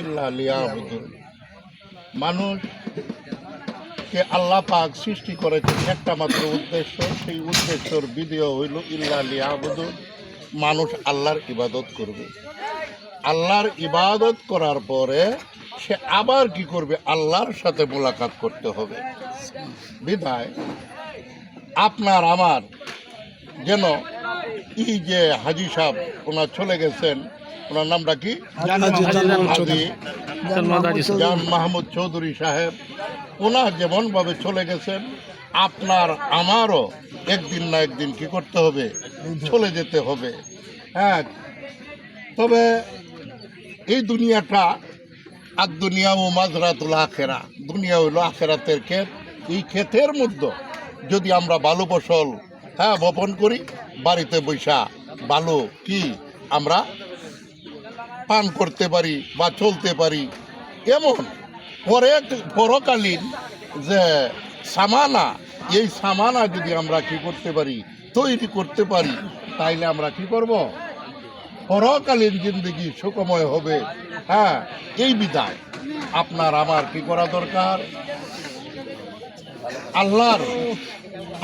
ইল্লা লিয়াবুদুন। মানুষকে আল্লাহ পাক সৃষ্টি করেছেন একটা মাত্র উদ্দেশ্য, সেই উদ্দেশ্যর বিধিও হইল ইল্লা লিয়াবুদুন, মানুষ আল্লাহর ইবাদত করবে। আল্লাহর ইবাদত করার পরে সে আবার কি করবে? আল্লাহর সাথে মোলাকাত করতে হবে। বিধায় আপনার আমার যেন এই যে হাজি সাহেব ওনার চলে গেছেন ওনার নামটা কি? জান মাহমুদ চৌধুরী। সাহেব ওনার যেমনভাবে চলে গেছেন আপনার আমারও একদিন না একদিন কি করতে হবে? চলে যেতে হবে। হ্যাঁ তবে এই দুনিয়াটা আর দুনিয়া ও মাজরাতুল আখেরা। দুনিয়া হইল আখেরাতের ক্ষেত। এই ক্ষেতের মধ্যে যদি আমরা বালু ফসল হ্যাঁ বপন করি। বাড়িতে বৈশা ভালো কি আমরা পান করতে পারি বা চলতে পারি। এমন পরে পরকালীন যে সামানা, এই সামানা যদি আমরা কি করতে পারি, তৈরি করতে পারি, তাইলে আমরা কি করব? পরকালীন জিন্দগি সুখময় হবে। হ্যাঁ এই বিদায়। আপনার আমার কি করা দরকার? আল্লাহর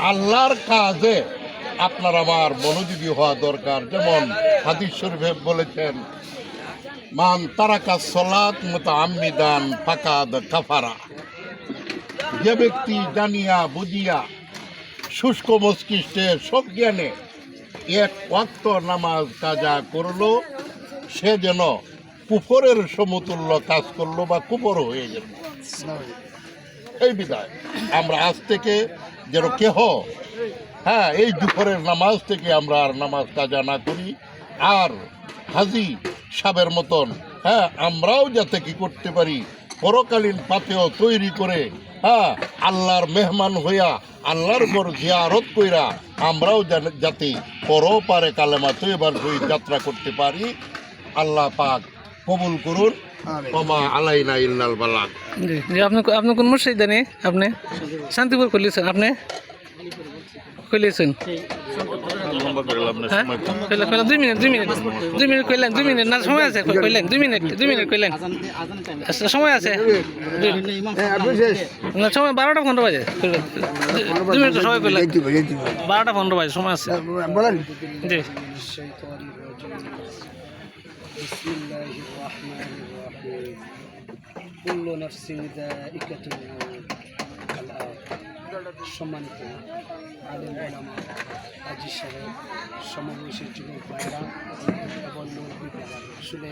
আল্লাহর কাজে আপনার আমার মনোযোগী হওয়া দরকার। যেমন হাদিস শরীফে বলেছেন, মান তারাকা সলাত মতো আম্মিদান ফাকাদ কাফারা। যে ব্যক্তি জানিয়া বুঝিয়া শুষ্ক মস্তিষ্কে সজ্ঞানে এক ওয়াক্ত নামাজ কাজা করল, সে যেন কুফরের সমতুল্য কাজ করল বা কুফর হয়ে গেল। এই বিদায়। আমরা আজ থেকে যেন কেহ হ্যাঁ এই দুপুরের নামাজ থেকে আমরা আর নামাজ কাজা না করি, আর হাজি সাবের মতন হ্যাঁ আমরাও যাতে কি করতে পারি, পরকালীন পাতেও তৈরি করে হ্যাঁ আল্লাহর মেহমান হইয়া, আল্লাহর পর জিয়ারত কইরা আমরাও যাতে পরপারে কালেমা তৈবার সহিত যাত্রা করতে পারি, আল্লাহ পাক কবুল করুন। কমা আলাইনা ইল্লাল বালাক জি জি আপনি আপনি কোন মসজিদ জানি? আপনি? শান্তিপুর খুলিয়েছেন। আপনি? হ্যাঁ? দুই মিনিট দুই মিনিট। দুই মিনিট কইলেন দুই মিনিট। না সময় আছে কইলেন দুই মিনিট দুই মিনিট কইলেন। আচ্ছা, সময় আছে। না সময় বারোটা পনেরো বাজে। দুই- মিনিট সময় কইলেন। বারোটা পনেরো বাজে সময় আছে। জি। বিসমিল্লাহ রহমান রহিম কুল্লু নফসিং দাইকাতুল সম্মানিত আলিম ওলামা আজিজ সাহেব সমবয়সী যুবক ভাইরা এবং মুরব্বী আসলে